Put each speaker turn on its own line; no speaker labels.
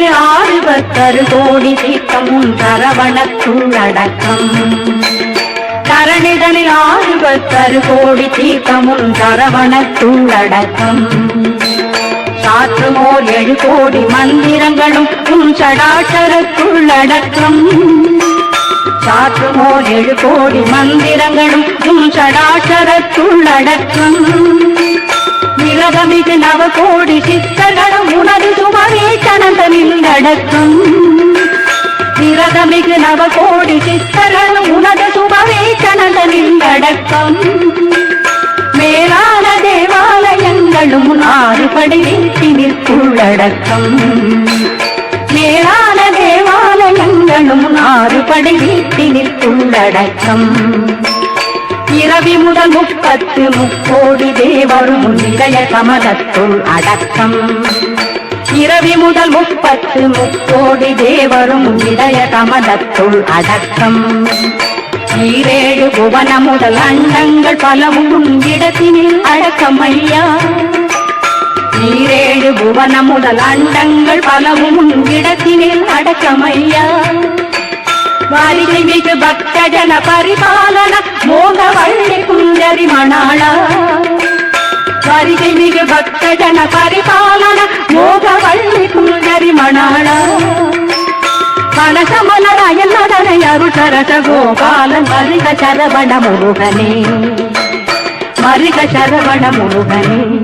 முப்பத்தரு கோடி தீர்த்தம் உன் சரவணத்துள்ளடக்கம் தரணிதனில் ஆறுபத்தரு கோடி தீர்த்தம் உன் சரவணத்துள்ளடக்கம் சாற்றுமோர் ஏழு கோடி மந்திரங்களும் உன் சடாச்சரத்துள்ளடக்கம் சாற்றுமோர் ஏழு கோடி மந்திரங்களும் உன் சடாச்சரத்துள்ளடக்கம் நிலகமிகு நவ கோடி சித்தர்களும் உனது சுமவே கணந்தனில் நிரதமிகு நவ கோடி சித்தர்களும் உனது சுமவே கணந்தனில் அடக்கம் மேலான தேவாலயங்களும் உன் ஆறுபடை வீட்டினில் உள்ளடக்கம் மேலான தேவாலயங்களும் உன் ஆறுபடை வீட்டினில் உள்ளடக்கம் இரவி முதல் முப்பத்து முக்கோடி தேவரும் உன் கமலத்துள் அடக்கம். இரவி முதல் முப்பத்து முக்கோடி தேவரும் உன் கமலத்துள் அடக்கம். ஈரேழு புவன முதல் அண்டங்கள் பலவும் இடத்தினில் அடக்கம் ஐயா ஈரேழு புவன முதல் அண்டங்கள் பலவும் இடத்தினில் அடக்கம் ஐயா வாரிகை மிகு பக்த ஜன பரிபாலன மோக குஞ்சரி மணாள வாரிகை மிகு பக்த பரிபாலன மோக வள்ளி குஞ்சரி மணாள மனசமலராயல் நடனை அருள் கோபாலன் மருக சரவண முருகனே. மருக சரவண முருகனே.